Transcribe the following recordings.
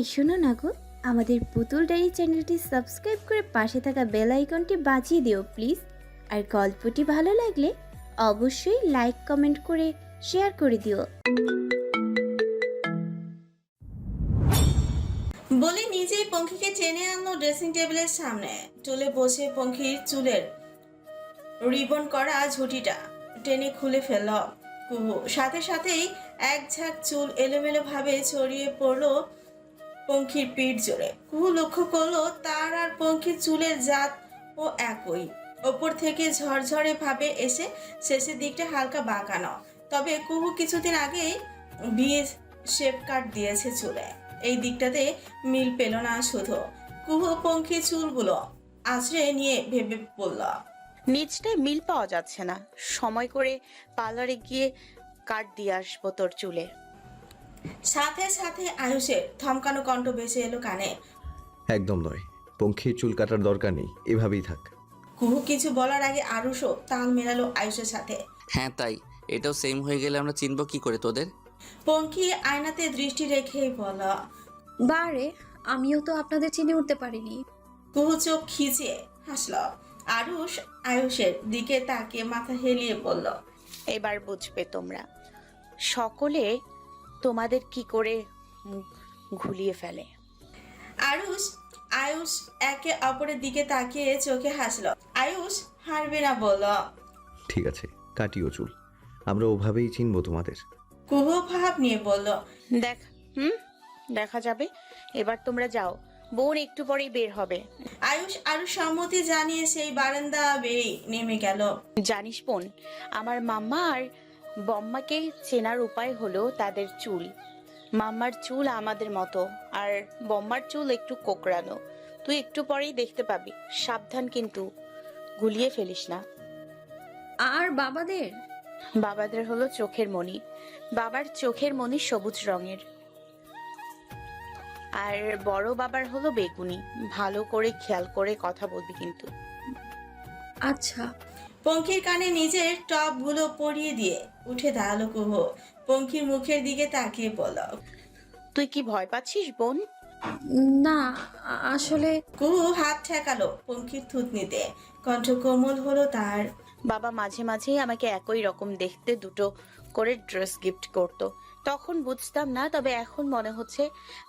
এই শোনো না গো, আমাদের পুতুল ডায়েরি চ্যানেলটি সাবস্ক্রাইব করে পাশে থাকা বেল আইকনটি বাজিয়ে দিও প্লিজ। আর গল্পটি ভালো লাগলে অবশ্যই লাইক, কমেন্ট করে শেয়ার করে দিও। বলে নিজেই পঙ্খিকে টেনে আনলো ড্রেসিং টেবিলের সামনে। টুলে বসে পঙ্খির চুলের রিবন করা ঝুঁটিটা টেনে খুলে ফেলল। কুহু, সাথে সাথেই এক ঝাঁক চুল এলোমেলো ভাবে ছড়িয়ে পড়ল পঙ্খির পিঠ জোরে। কুহু লক্ষ্য করল তার আর পঙ্খির চুলের জাত ও একই। ওপর থেকে ঝরঝরে ভাবে এসে শেষের দিকটা হালকা বাঁকানো। তবে কুহু কিছুদিন আগেই বিয়ে শেপ কাট দিয়েছে চুলে। এই দিকটাতে মিল পেল না শুধু। কুহু পঙ্খি চুলগুলো আছড়ে নিয়ে ভেবে বলল, নিচটায় মিল পাওয়া যাচ্ছে না। সময় করে পার্লারে গিয়ে কাট দিয়ে আসব তোর চুলে। সাথে সাথে আয়ুষের থমকানো কণ্ঠ ভেসে এলো কানে। একদম নয় পঙ্খির চুল কাটার দরকার নেই এভাবেই থাক। কুহু কিছু বলার আগে আরুষও তাল মেলালো আয়ুষের সাথে। হ্যাঁ তাই। এটাও সেম হয়ে গেলে আমরা চিনব কি করে তোদের? পঙ্খি আয়নাতে দৃষ্টি রেখেই বল বারে আমিও তো আপনাদের চিনে উঠতে পারিনি। কুহু চোখ খিচিয়ে হাসল। আরুষ আয়ুষের দিকে তাকিয়ে মাথা হেলিয়ে বলল এবার বুঝবে তোমরা। সকলে তোমাদের কি করে মুখ ঘুলিয়ে ফেলে? আয়ুষ আয়ুষ একে অপরের দিকে তাকিয়ে চোখে হাসলো। আয়ুষ হারবে না বলল ঠিক আছে কাটিও চুল। আমরা ওভাবেই চিনবো তোমাদের। কুহু ভাব নিয়ে বলল দেখ হুম? দেখা যাবে। এবার তোমরা যাও। বোন একটু পরেই বের হবে। আয়ুষ আরও সম্মতি জানিয়ে সেই বারান্দা বেয়ে নেমে গেল। জানিস বোন আমার মাম্মা আর বম্মাকে চেনার উপায় হলো তাদের চুল। মাম্মার চুল আমাদের মতো আর বম্মার চুল একটু কোকড়ানো। তুই একটু পরেই দেখতে পাবি সাবধান কিন্তু গুলিয়ে ফেলিস না। আর বাবাদের? বাবাদের হলো চোখের মণি। বাবার চোখের মণি সবুজ রঙের। আর বড় বাবার হলো বেগুনি। ভালো করে খেয়াল করে কথা বলবি কিন্তু। আচ্ছা। পঙ্খির কানে নিজের টপগুলো পরিয়ে দিয়ে উঠে দাঁড়াল কুহু। পঙ্খির মুখের দিকে তাকিয়ে বলল তুই কি ভয় পাচ্ছিস বোন? না আসলে কুহু হাত ঠেকালো পঙ্খির থুতনিতে। কণ্ঠ কোমল হলো তার। বাবা মাঝে মাঝেই আমাকে একই রকম দেখতে দুটো করে ড্রেস গিফট করত। তখন বুঝতাম না তবে এখন মনে হচ্ছে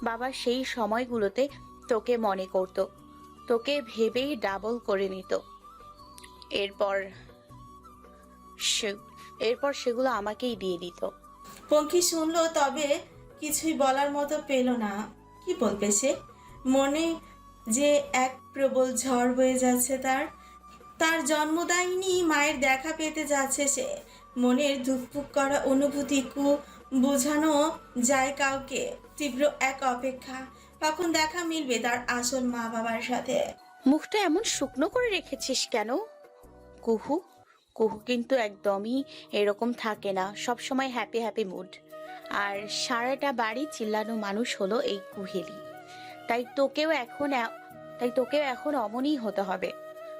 বাবা সেই সময়গুলোতে তোকে মনে করত। তোকে ভেবেই ডাবল করে নিত। এরপর সে- এরপর সেগুলো আমাকেই দিয়ে দিত। পঙ্কি শুনলো তবে কিছুই বলার মতো পেল না। কি বলবে সে? মনে যে এক প্রবল ঝড় বয়ে যাচ্ছে তার তার জন্মদায়িনী মায়ের দেখা পেতে যাচ্ছে সে। মনের ধুকপুক করা অনুভূতি কু বোঝানো যায় কাউকে তীব্র এক অপেক্ষা। কখন দেখা মিলবে তার আসল মা বাবার সাথে? মুখটা এমন শুকনো করে রেখেছিস কেন? কুহু? কুহু কিন্তু একদমই এরকম থাকে না, সব সময় হ্যাপি হ্যাপি মুড আর সারাটা বাড়ি চিল্লানো মানুষ হলো এই কুহেলি। তাই তোকেও এখন তাই তোকেও এখন অমনই হতে হবে।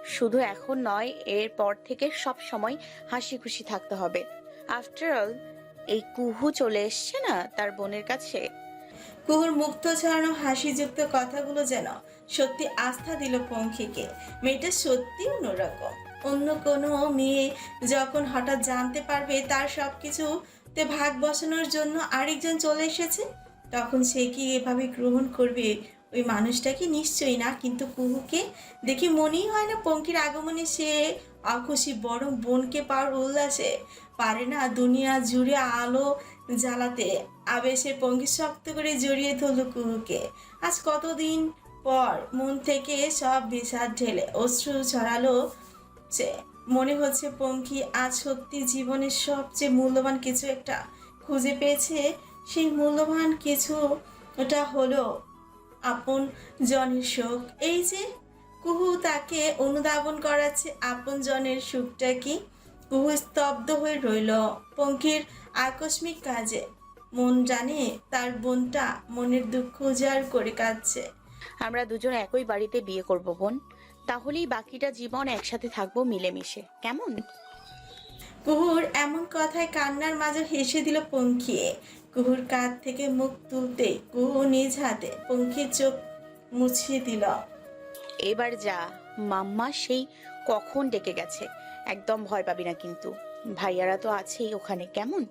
শুধু এখন নয় এরপর থেকে সব সময় হাসি খুশি থাকতে হবে। আফটার অল এই কুহু চলে এসছে না তার বোনের কাছে? কুহুর মুক্ত ছড়ানো হাসিযুক্ত কথাগুলো যেন সত্যি আস্থা দিল পঙ্খিকে। মেয়েটা সত্যি অন্যরকম। অন্য কোনো মেয়ে যখন হঠাৎ জানতে পারবে তার সব কিছুতে ভাগ বসানোর জন্য আরেকজন চলে এসেছে, তখন সে কি এভাবে গ্রহণ করবে? ওই মানুষটাকে নিশ্চয়ই না? কিন্তু কুহুকে দেখে মনেই হয় না পঙ্কির আগমনে সে অখুশি বরং বোনকে পাওয়ার উল্লাসে পারে না দুনিয়া জুড়ে আলো জ্বালাতে। আবেশে পঙ্কি শক্ত করে জড়িয়ে ধরল কুহুকে। আজ কতদিন পর মন থেকে সব বিষাদ ঢেলে অশ্রু ছড়ালো সে মনে হচ্ছে পঙ্কি আজ সত্যি জীবনের সবচেয়ে মূল্যবান কিছু একটা খুঁজে পেয়েছে। সেই মূল্যবান কিছু ওটা হলো আপন জনের শোক এই যে কুহু তাকে অনুধাবন করাচ্ছে আপন জনের সুখটা কি? কুহু স্তব্ধ হয়ে রইল পঙ্কির আকস্মিক কাজে। মন জানে তার বোনটা মনের দুঃখ উজাড় করে কাঁদছে। আমরা দুজন একই বাড়িতে বিয়ে করব বোন। তাহলেই বাকিটা জীবন একসাথে থাকব মিলেমিশে। কেমন? কুহুর এমন কথায় কান্নার মাঝে হেসে দিল পঙ্খিয়ে কুহুর কাঁধ থেকে মুখ তুলতে কুহু নিজ হাতে পঙ্খির চোখ মুছিয়ে দিল। এবার যা মাম্মা সেই কখন ডেকে গেছে? একদম ভয় পাবি না কিন্তু। ভাইয়ারা তো আছেই ওখানে কেমন?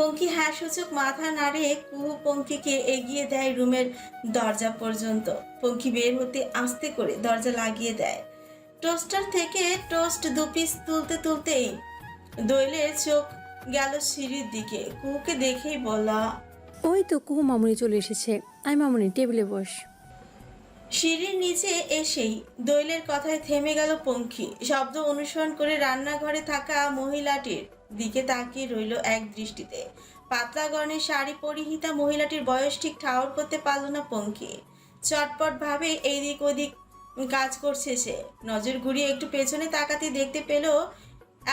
পঙ্কি হ্যাঁ সূচক মাথা নাড়ে কুহু পঙ্কিকে এগিয়ে দেয় রুমের দরজা পর্যন্ত। পঙ্কি বের হতে আস্তে করে দরজা লাগিয়ে দেয়। টোস্টার থেকে টোস্ট দু পিস তুলতে তুলতেই দোয়েলের চোখ গেল সিঁড়ির দিকে। কুহুকে দেখেই বলা ওই তো কুহু মামুনি চলে এসেছে। আই মামুনি টেবিলে বস। সিঁড়ির নিচে এসেই দৈলের কথায় থেমে গেল পঙ্খী শব্দ অনুসরণ করে রান্নাঘরে থাকা মহিলাটির দিকে তাকিয়ে রইল এক দৃষ্টিতে। পাতলা গণের শাড়ি পরিহিতা মহিলাটির বয়স ঠিক ঠাউর করতে পারল না পঙ্খী চটপট ভাবে এইদিক ওদিক কাজ করছে সে। নজর ঘুরিয়ে একটু পেছনে তাকাতে দেখতে পেল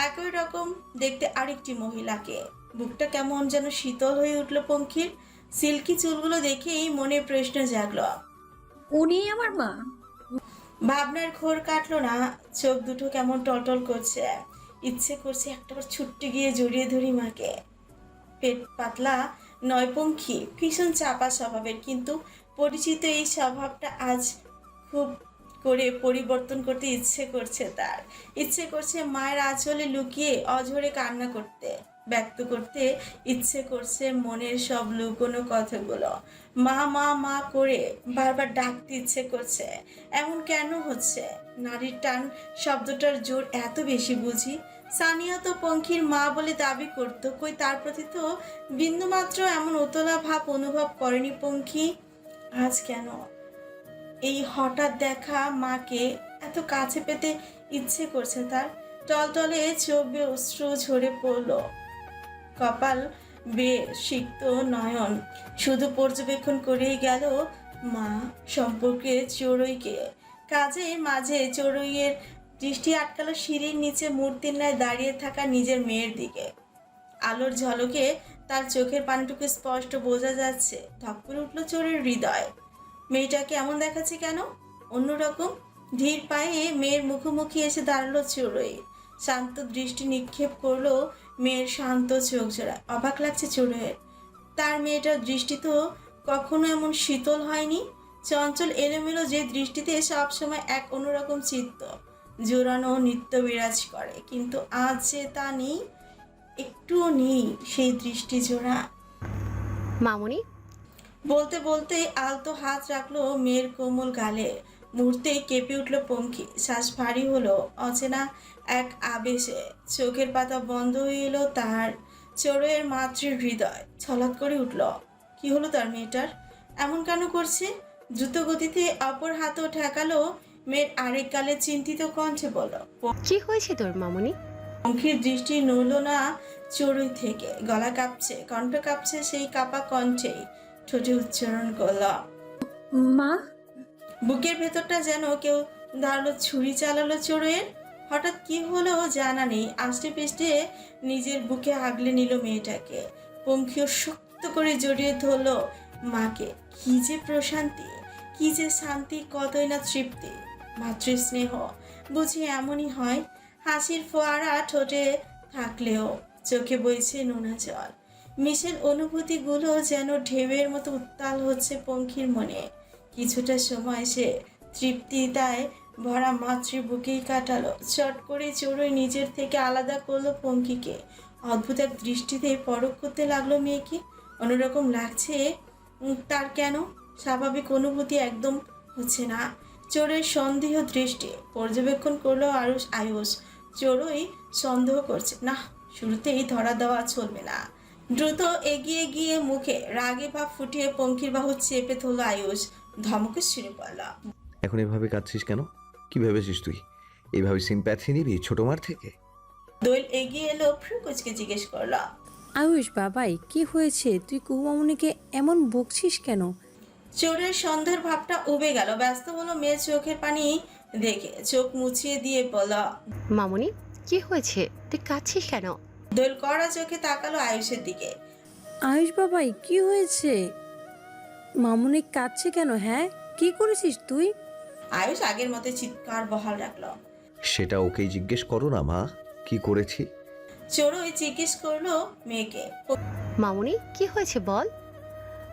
একই রকম দেখতে আরেকটি মহিলাকে। বুকটা কেমন যেন শীতল হয়ে উঠল পঙ্খির সিল্কি চুলগুলো দেখেই মনে প্রশ্ন জাগল। উনি আমার মা। ভাবনার ঘোর কাটলো না চোখ দুটো কেমন টলটল করছে। ইচ্ছে করছে একটাবার ছুট্টে গিয়ে জড়িয়ে ধরি মাকে। পেট পাতলা, নয়পঙ্খী, ভীষণ চাপা স্বভাবের, কিন্তু পরিচিত এই স্বভাবটা আজ খুব করে পরিবর্তন করতে ইচ্ছে করছে তার। ইচ্ছে করছে মায়ের আঁচলে লুকিয়ে অঝরে কান্না করতে। ব্যক্ত করতে ইচ্ছে করছে মনের সব লুকোনো কথাগুলো। মা মা মা করে বারবার ডাকতে ইচ্ছে করছে। এমন কেন হচ্ছে? নারীর টান শব্দটার জোর এত বেশি বুঝি। সানিয়া তো পঙ্খির মা বলে দাবি করত। কই তার প্রতি তো বিন্দুমাত্র এমন উতলা ভাব অনুভব করেনি পঙ্খী। আজ কেন? এই হঠাৎ দেখা মাকে এত কাছে পেতে ইচ্ছে করছে তার। টলটলে চোখ অশ্রু ঝরে পড়ল। কপাল বেয়ে সিক্ত নয়ন। শুধু পর্যবেক্ষণ করেই গেল মা সম্পর্কে চড়ুইকে। কাজে মাঝে চড়ুইয়ের দৃষ্টি আটকালো সিঁড়ির নিচে মূর্তির ন্যায় দাঁড়িয়ে থাকা নিজের মেয়ের দিকে। আলোর ঝলকে তার চোখের পানিটুকু স্পষ্ট বোঝা যাচ্ছে। ধক করে উঠল চোরের হৃদয়। মেয়েটাকে এমন দেখাচ্ছে কেন? অন্যরকম। ধীর পায়ে মেয়ের মুখোমুখি এসে দাঁড়াল চড়ুই। শান্ত দৃষ্টি নিক্ষেপ করল মেয়ের শান্ত চোখ জোড়া। অবাক লাগছে চড়ুইয়ের। তার মেয়েটার দৃষ্টি তো কখনো এমন শীতল হয়নি। চঞ্চল এলোমেলো যে দৃষ্টিতে সবসময় এক অন্যরকম চিত্ত। জোরানো নিত্য বিরাজ করে। কিন্তু আজ যে তা নেই একটুও নেই সেই দৃষ্টি জোড়া। মামুনি? বলতে বলতে আলতো হাত রাখল মেয়ের কোমল গালে। মুহূর্তে কেঁপে উঠল পঙ্খী। শ্বাস ভারী হলো অচেনা এক আবেশে। চোখের পাতা বন্ধ হয়ে এলো তার চোরের মাতৃ হৃদয়। ছলাৎ করে উঠল কি হলো তার মেয়েটার? এমন কেন করছে? দ্রুত গতিতে অপর হাতও ঠেকালো মেয়ের আরেক গালে চিন্তিত কণ্ঠে বলল কি হয়েছে তোর মামনি? পঙ্খির দৃষ্টি নড়ল না চড়ুই থেকে। গলা কাঁপছে কণ্ঠ কাঁপছে সেই কাপা কণ্ঠেই। ঠোঁটে উচ্চারণ করল মা বুকের ভেতরটা যেন কেউ দাঁড়াল ছুরি চালালো চোরের? হঠাৎ কি হলো জানা নেই। আষ্টে পিষ্টে নিজের বুকে আগলে নিল মেয়েটাকে। পঙ্খিও শক্ত করে জড়িয়ে ধরলো মাকে। কি যে প্রশান্তি, কি যে শান্তি, কতই না তৃপ্তি। মাতৃস্নেহ বুঝি এমনই হয়। হাসির ফোয়ারা ঠোঁটে থাকলেও চোখে বইছে নোনা জল। মিশেল অনুভূতিগুলো যেন ঢেউয়ের মতো উত্তাল হচ্ছে পঙ্খির মনে। কিছুটা সময় সে তৃপ্তিতায় ভরা মাতৃ বুকেই কাটালো। চট করে চড়ুই নিজের থেকে আলাদা করল পঙ্কিকে। অদ্ভুত এক দৃষ্টিতে পরখ করতে লাগল মেয়েকে। অন্যরকম লাগছে তার কেন? স্বাভাবিক অনুভূতি একদম হচ্ছে না। চোরের সন্দেহ দৃষ্টি পর্যবেক্ষণ করল আরুষ আয়ুষ। চোরই সন্দেহ করছে না শুরুতেই ধরা দেওয়া চলবে না। দ্রুত এগিয়ে গিয়ে মুখে রাগে ভাব ফুটিয়ে পঙ্কির বাহু চেপে ধরলো আয়ুষ। ধমকে ছিঁড়ে পড়ল এখন এভাবে কাঁদছিস কেন? কি ভেবেছিস তুই? এভাবে সিম্প্যাথি নিবি ছোট মার থেকে? দোয়েল এগিয়ে এলো ফ্রুকুচকে জিজ্ঞেস করল। আয়ুষ বাবাই কি হয়েছে? তুই কুহু মামুনিকে এমন বকছিস কেন? চোরের সন্ধ্যার ভাবটা উবে গেল। ব্যস্ত হলো মেয়ে চোখের পানি দেখে। চোখ মুছিয়ে দিয়ে বলল মামুনি কি হয়েছে? তুই কাঁদছিস কেন? দোয়েল কড়া চোখে তাকালো আয়ুষের দিকে। আয়ুষ বাবাই কি হয়েছে? মামুনি কাঁদছে কেন হ্যাঁ? কি করেছিস তুই? আয়ুষ আগের মতো চিৎকার বহাল রাখল। সেটা ওকেই জিজ্ঞেস করো না মা। কি করেছি? চোরই জিজ্ঞেস করল মেয়েকে। মামুনি কি হয়েছে বল?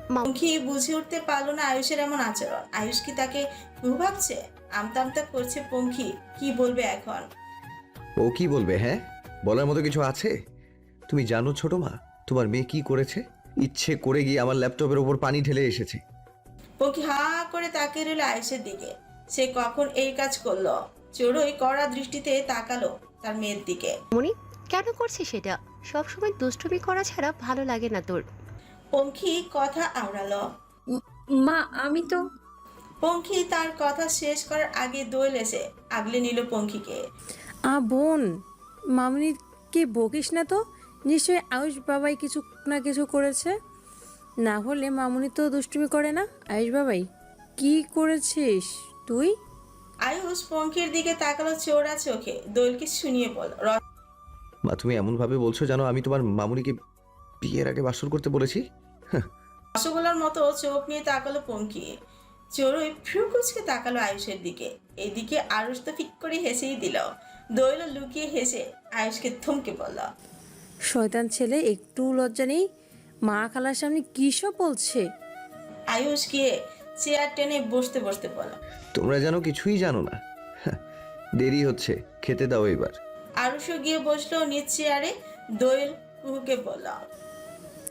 পঙ্খী বুঝে উঠতে পারল না আয়ুষের এমন আচরণ। আয়ুষ কি তাকে ভাবছে? আমতা আমতা করছে পঙ্খী। কি বলবে এখন? ও কি বলবে হ্যাঁ? বলার মতো কিছু আছে? তুমি জানো ছোট মা তোমার মেয়ে কি করেছে? ইচ্ছে করে গিয়ে আমার ল্যাপটপের ওপর পানি ঢেলে এসেছে। পঙ্খী হা করে তাকিয়ে রইল আয়ুষের দিকে। সে কখন এই কাজ করল? চোরই কড়া দৃষ্টিতে তাকালো তার মেয়ের দিকে। মামুনি কেন করছিস সেটা সবসময় দুষ্টুমি করা ছাড়া ভালো লাগে না তোর। পঙ্খী কথা আওড়ালো। মা আমি তো পঙ্খী তার কথা শেষ করার আগে দোয়েল এসে আগলে নিল পঙ্খীকে আ বোন মামুনিকে বকিস না তো? নিশ্চয়ই আয়ুষ বাবাই কিছু না কিছু করেছে? না হলে মামুনি তো দুষ্টুমি করে না? আয়ুষ বাবাই কি করেছিস তুই? আয়ুষ পঙ্খির দিকে তাকালো চোরা চোখে। দোয়েলকে শুনিয়ে বল মা তুমি এমনভাবে বলছো জানো আমি তোমার মামুনিকে বিয়ের আগে বাসর করতে বলেছি? রসগোল্লার মতো চোখ নিয়ে তাকালো পঙ্কি চোরই ফ্রুকুচকে তাকালো আয়ুষের দিকে। এদিকে আয়ুষ তো ফিক করে হেসেই দিল। দৈল লুকিয়ে হেসে আয়ুষকে থমকে বলল শয়তান ছেলে একটু লজ্জা নেই? মা খালার সামনে কী সব বলছে? আয়ুষ গিয়ে চেয়ার টেনে বসতে বসতে বলল তোমরা যেন কিছুই জানো না। হ্যাঁ, দেরি হচ্ছে খেতে দাও এবার। আরুষও গিয়ে বসল নিজ চেয়ারে দোয়েল কুহুকে বলল।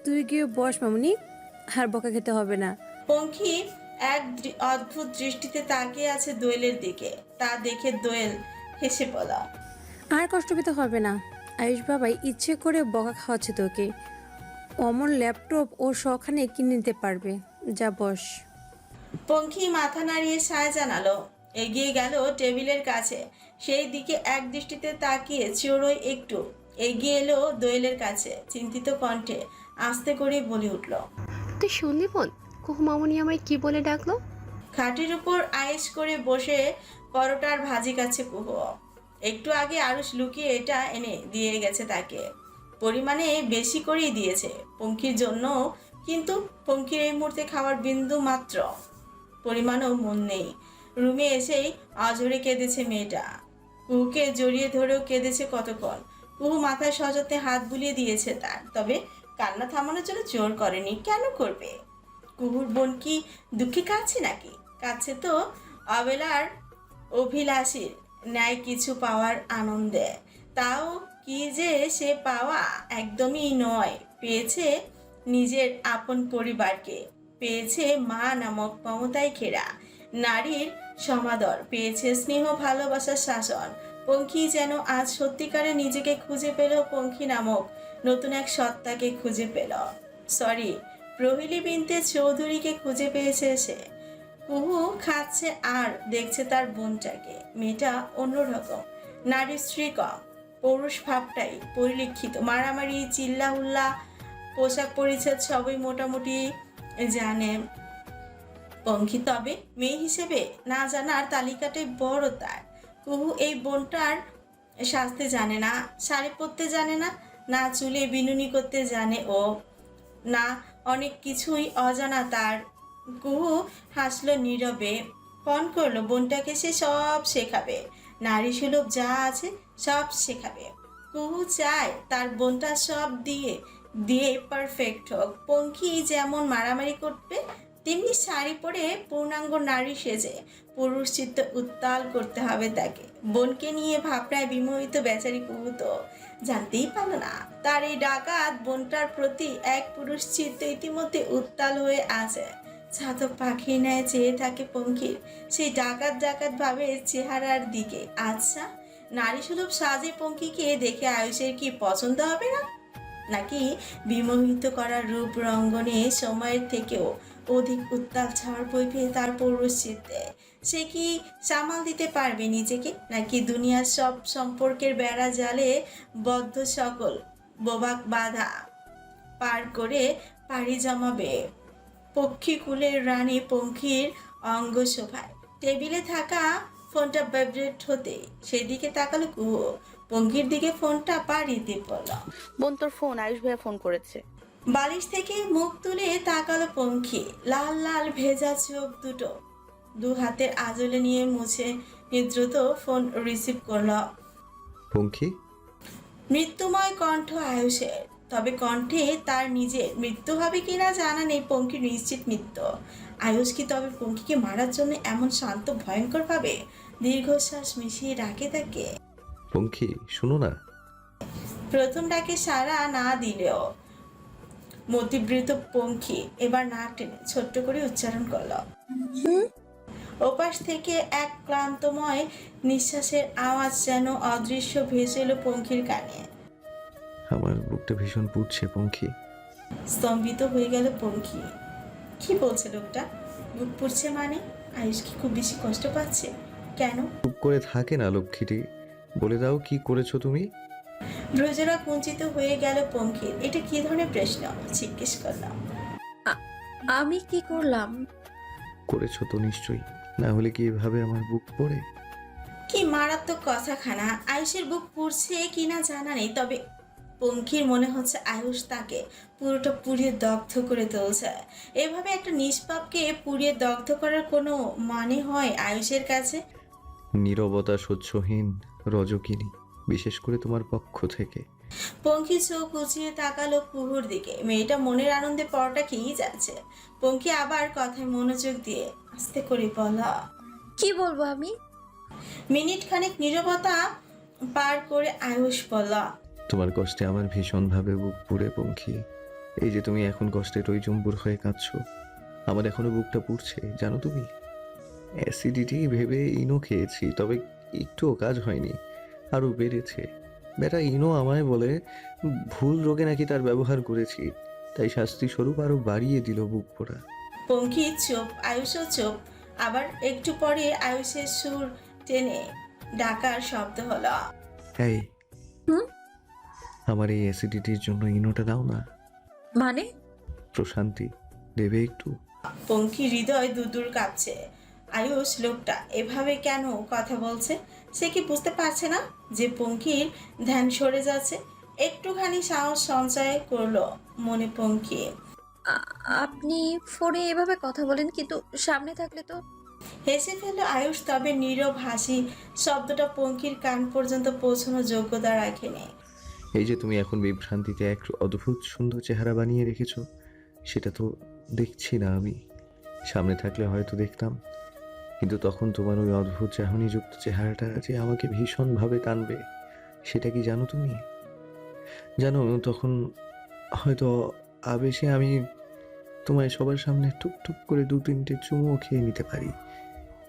তুই গিয়ে বস মামুনি আর বকা খেতে হবে না। পঙ্খী এক দৃ- অদ্ভুত দৃষ্টিতে তাকিয়ে আছে দোয়েলের দিকে। তা দেখে দোয়েল হেসে বলল আর কষ্ট পেতে হবে না। আয়ুষ বাবাই ইচ্ছে করে বকা খাওয়াচ্ছে তোকে। অমন ল্যাপটপ ও শখানে কিনে নিতে পারবে। যা বস। পঙ্খী মাথা নাড়িয়ে সায় জানালো। এগিয়ে গেল টেবিলের কাছে। সেই দিকে এক দৃষ্টিতে তাকিয়ে চোরই একটু। এগিয়ে এলো দোয়েলের কাছে চিন্তিত কণ্ঠে আস্তে করে বলে উঠল। তুই শুনলি বোন? কুহু মামুনি আমায় কি বলে ডাকলো? খাটের উপর আয়েস করে বসে পরোটার ভাজি কাছে কুহ। একটু আগে আরুষ লুকিয়ে এটা এনে দিয়ে গেছে তাকে। পরিমাণে বেশি করেই দিয়েছে পঙ্কির জন্য, কিন্তু পঙ্কির এই মুহূর্তে খাওয়ার বিন্দু মাত্র। পরিমাণও মন নেই। রুমে এসেই অঝরে কেঁদেছে মেয়েটা। কুহুকে জড়িয়ে ধরেও কেঁদেছে কতক্ষণ? কুহু মাথায় সযত্নে হাত বুলিয়ে দিয়েছে তার, তবে কান্না থামানোর জন্য জোর করেনি। কেন করবে? কুহুর বোন কি দুঃখে কাঁদছে নাকি? কাঁদছে তো অবেলার অভিলাষীর ন্যায় কিছু পাওয়ার আনন্দে। তাও কি যে সে পাওয়া একদমই নয়। পেয়েছে নিজের আপন পরিবারকে। পেয়েছে মা নামক মমতায় ঘেরা। নারীর সমাদর। পেয়েছে স্নেহ, ভালোবাসার শাসন। পঙ্খী যেন আজ সত্যিকারে নিজেকে খুঁজে পেল পঙ্খী নামক নতুন এক সত্তাকে খুঁজে পেল। সরি, প্রহিলি বিনতে চৌধুরীকে খুঁজে পেয়েছে সে। কুহু খাচ্ছে আর দেখছে তার বোনটাকে। মেয়েটা অন্যরকম। নারী স্ত্রী কম। পৌরুষ ভাবটাই পরিলক্ষিত। মারামারি, চিল্লাহুল্লা, পোশাক পরিচ্ছদ সবই মোটামুটি জানে। পঙ্খী তবে মেয়ে হিসেবে না জানার তালিকাটাই বড় তার। কুহু এই বোনটার সাজতে জানে না, শাড়ি পরতে জানে না না চুলে বিনুনি করতে জানে ও। না অনেক কিছুই অজানা তার। কুহু হাসলো নীরবে পণ করল, বোনটাকে সে সব শেখাবে। নারী সুলভ যা আছে সব শেখাবে। কুহু চায় তার বোনটা সব দিয়ে দিয়ে পারফেক্ট হোক। পঙ্খী যেমন মারামারি করবে, তেমনি শাড়ি পরে পূর্ণাঙ্গ নারী সেজে পুরুষ চিত্ত উত্তাল করতে হবে তাকে। বোনকে নিয়ে ভাবনায় বিমোহিত বেচারি কুহু তো জানতেই পারল না। তার এই ডাকাত বোনটার প্রতি এক পুরুষ চিত্ত ইতিমধ্যে উত্তাল হয়ে আছে। ছাতক পাখির ন্যায় চেয়ে থাকে পঙ্খির সেই ডাকাত ডাকাত ভাবে চেহারার দিকে। আচ্ছা নারী সুলভ সাজে পঙ্খিকে দেখে আয়ুষের কি পছন্দ হবে না? নাকি বিমোহিত করার রূপ রঙ্গনে সময়ের থেকেও অধিক উত্তাল ঝড় বইবে তার পৌরুষ চিত্তে। সে কি সামাল দিতে পারবে নিজেকে? নাকি দুনিয়ার সব সম্পর্কের বেড়া জালে বদ্ধ সকল বোবাক বাধা পার করে পাড়ি জমাবে? পক্ষীকুলের রানী পঙ্খির অঙ্গ শোভায় টেবিলে থাকা ফোনটা ভাইব্রেট হতে সেদিকে তাকালো কুহু পঙ্খির দিকে ফোনটা পাড়ি দিয়ে পড়ল বোন তোর ফোন আয়ুষ ভাইয়া ফোন করেছে। বালিশ থেকে মুখ তুলে তাকালো পঙ্খী লাল লাল ভেজা চোখ দুটো। দু হাতের আজলে নিয়ে মুছে দ্রুত ফোন রিসিভ করল। পঙ্খী? মৃত্যুময় কণ্ঠ আয়ুষের। তবে কণ্ঠে তার নিজের মৃত্যু হবে কিনা জানা নেই পঙ্কির নিশ্চিত মৃত্যু। আয়ুষ কি তবে পঙ্কিকে মারার জন্য এমন শান্ত ভয়ঙ্কর ভাবে দীর্ঘশ্বাস মিশিয়ে ডাকে তাকে? পঙ্খী শুনো না। প্রথম ডাকে সারা না দিলেও মতিবৃত পঙ্খী এবার না টেনে ছোট্ট করে উচ্চারণ করল। ওপাশ থেকে এক ক্লান্তময় নিঃশ্বাসের আওয়াজ যেন অদৃশ্য ভেসে এলো পঙ্খির কানে। আমার বুকটা ভীষণ পুড়ছে পঙ্খী। স্তম্ভিত হয়ে গেল পঙ্খী। কি বলছে লোকটা? বুক পুড়ছে মানে? আয়ুষ কি খুব বেশি কষ্ট পাচ্ছে? কেন? চুপ করে থাকে না লক্ষ্মীটি। বলে দাও কি করেছ তুমি? ভ্রজরা কুঞ্চিত হয়ে গেল পঙ্খির। এটা কি ধরনের প্রশ্ন? জিজ্ঞেস করলাম। আমি কি করলাম? করেছ তো নিশ্চয়ই। না হলে কি এভাবে আমার বুক পড়ে? কি মারাত্মক কথাখানা। আয়ুষের বুক পুড়ছে কিনা জানা নেই তবে পঙ্খির মনে হচ্ছে আয়ুষ তাকে পুরোটা পুড়িয়ে দগ্ধ করে তুলছে। এভাবে একটা নিষ্পাপকে পুড়িয়ে দগ্ধ করার কোনো মানে হয় আয়ুষের কাছে? নীরবতা সহ্যহীন রজকিনী বিশেষ করে তোমার পক্ষ থেকে। পঙ্খি চোখ উঁচিয়ে তাকালো পুহুর দিকে। মেয়েটা মনের আনন্দে পরটা খেয়েই যাচ্ছে। পঙ্খি আবার কথায় মনোযোগ দিয়ে আস্তে করে বলা কি বলব আমি? মিনিট খানেক নীরবতা পার করে আয়ুষ বলা তোমার কষ্টে আমার ভীষণভাবে বুক পুড়ে পঙ্খী। এই যে তুমি এখন কষ্টে টইচম্বুর হয়ে কাঁদছো আমার এখনও বুকটা পুড়ছে জানো তুমি? অ্যাসিডিটি ভেবে ইনো খেয়েছি তবে একটুও কাজ হয়নি আরও বেড়েছে। বেটা ইনো আমায় বলে ভুল রোগে নাকি তার ব্যবহার করেছি তাই শাস্তি স্বরূপ আরও বাড়িয়ে দিল বুক পোড়া। পঙ্খি চোপ আয়ুষও চোপ। আবার একটু পরে আয়ুষের সুর টেনে ডাকার শব্দ হলো। এই হুম? আমার এই অ্যাসিডিটির জন্য ইনোটা দাও না। মানে? প্রশান্তি দেবে একটু? পঙ্খি হৃদয় দুদূর কাঁপছে। আয়ুষ লোকটা এভাবে কেন কথা বলছে? সে কি বুঝতে পারছে না যে পঙ্কির ধ্যান সরে যাচ্ছে? একটুখানি সাহস সঞ্চয় করল মনে পঙ্কি। আ- আপনি ফোনে এভাবে কথা বলেন কিন্তু সামনে থাকলে তো হেসে ফেলল আয়ুষ তবে নীরব হাসি শব্দটা পঙ্কির কান পর্যন্ত পৌঁছানোর যোগ্যতা রাখেনি। এই যে তুমি এখন বিভ্রান্তিতে এক অদ্ভুত সুন্দর চেহারা বানিয়ে রেখেছো, সেটা তো দেখছি না আমি। সামনে থাকলে হয়তো দেখতাম। কিন্তু তখন তোমার ওই অদ্ভুত চাহনিযুক্ত চেহারাটা যে আমাকে ভীষণভাবে টানবে, সেটা কি জানো তুমি? জানো, তখন হয়তো আবেশে আমি তোমায় সবার সামনে টুকটুক করে দু তিনটে চুমুও খেয়ে নিতে পারি।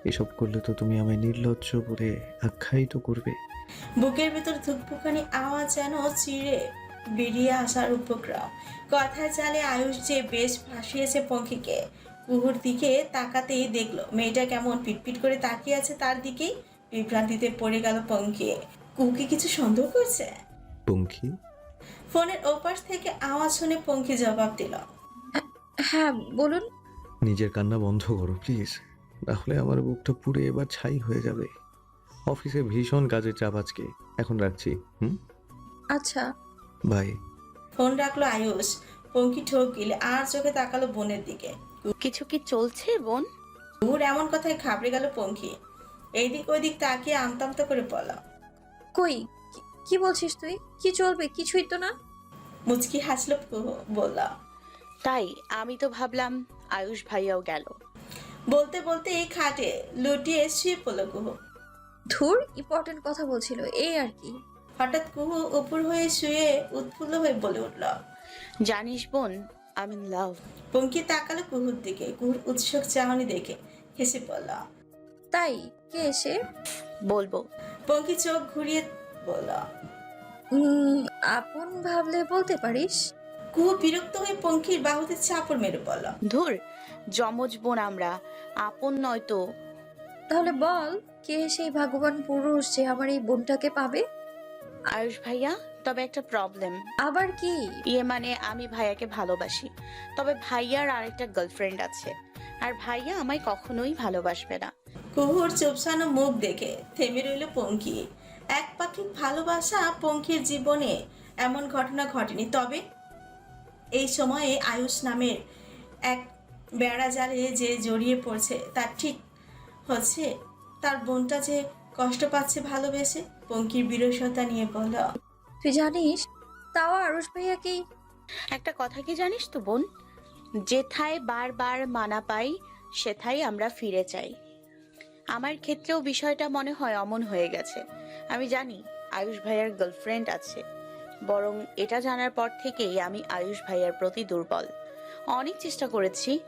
এসব করলে তো তুমি আমায় নির্লজ্জ বলে আখ্যায়িত করবে। বুকের ভেতর ধুকপুকানি আওয়াজ যেন চিড়ে বেরিয়ে আসার উপক্রম। কথা চালে আয়ুষ যে বেশ ফাঁসিয়েছে পঙ্খিকে কুহুর দিকে তাকাতেই দেখল মেয়েটা কেমন পিটপিট করে তাকিয়ে আছে তার দিকেই? বিভ্রান্তিতে পড়ে গেল পঙ্খি। কুহুকে কিছু সন্দেহ করছে? পঙ্খী? ফোনের ওপাশ থেকে আওয়াজ শুনে পঙ্খি জবাব দিল হ্যাঁ বলুন। নিজের কান্না বন্ধ করো প্লিজ। নাহলে আমার বুকটা পুড়ে এবার ছাই হয়ে যাবে। অফিসে ভীষণ কাজের চাপ আজকে। এখন রাখছি হুম? আচ্ছা। বাই। ফোন রাখল আয়ুষ। পঙ্কি ঠোক গিলে আর চোখে তাকালো বোনের দিকে। কিছু কি চলছে বোন? কুহুর এমন কথায় ঘাবড়ে গেল পঙ্কি। এইদিক ওইদিক তাকিয়ে আমতামতা করে বলা কই? কি- কি বলছিস তুই? কি চলবে? কিছুই তো না? মুচকি হাসলো কুহু বলল তাই আমি তো ভাবলাম আয়ুষ ভাইয়াও গেল। বলতে বলতে এই খাটে লুটিয়ে শুয়ে পড়ল কুহু। ধুর ইম্পর্টেন্ট কথা বলছিল এই আর কি। হঠাৎ কুহু উপর হয়ে শুয়ে উৎফুল্ল হয়ে বলে উঠল জানিস বোন আই ইন লাভ পঙ্কি তাকালো কুহুর দিকে কুহুর উৎসুক চাহনি দেখে হেসে পড়ল তাই? কে এসে বলব। পঙ্কি চোখ ঘুরিয়ে বলল উম, আপন ভাবলে বলতে পারিস? কুহু বিরক্ত হয়ে পঙ্কির বাহুতে চাপড় মেরে বলল ধুর যমজ বোন আমরা আপন নয় তো। তাহলে বল। কে সেই ভাগ্যবান পুরুষ যে আমার এই বোনটাকে পাবে? আয়ুষ ভাইয়া তবে একটা প্রবলেম আবার কি? ইয়ে মানে আমি ভাইয়াকে ভালোবাসি। তবে ভাইয়ার আরেকটা গার্লফ্রেন্ড আছে। আর ভাইয়া আমায় কখনোই ভালোবাসবে না। কুহুর চুপসানো মুখ দেখে থেমে রইল পঙ্কি। এক পাখি ভালোবাসা পঙ্কির জীবনে এমন ঘটনা ঘটেনি। তবে এই সময়ে আয়ুষ নামের এক বেড়া জালে যে জড়িয়ে পড়ছে তার ঠিক হচ্ছে তার বোনটা যে কষ্ট পাচ্ছে ভালোবেসে? পঙ্কির বিরসতা নিয়ে বলল। তুই জানিস তাও আরুষ ভাইয়াকেই একটা কথা কি জানিস তো বোন? যেথায় বারবার মানা পাই সেথায় আমরা ফিরে চাই। আমার ক্ষেত্রেও বিষয়টা মনে হয় অমন হয়ে গেছে। আমি জানি আয়ুষ ভাইয়ার গার্লফ্রেন্ড আছে। বরং এটা জানার পর থেকেই আমি আয়ুষ ভাইয়ার প্রতি দুর্বল। অনেক চেষ্টা করেছি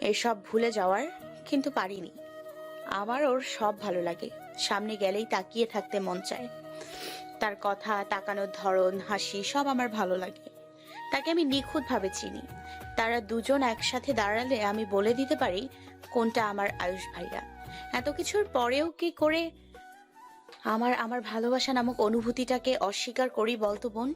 এসব ভুলে যাওয়ার কিন্তু পারিনি। আমার ওর সব ভালো লাগে। সামনে গেলেই তাকিয়ে থাকতে মন চায়। তার কথা, তাকানোর ধরন, হাসি সব আমার ভালো লাগে। তাকে আমি নিখুঁতভাবে চিনি। তারা দুজন একসাথে দাঁড়ালে আমি বলে দিতে পারি, কোনটা আমার আয়ুষ ভাইয়া? এত কিছুর পরেও কি করে আমার আমার ভালোবাসা নামক অনুভূতিটাকে অস্বীকার করি বলতো বোন?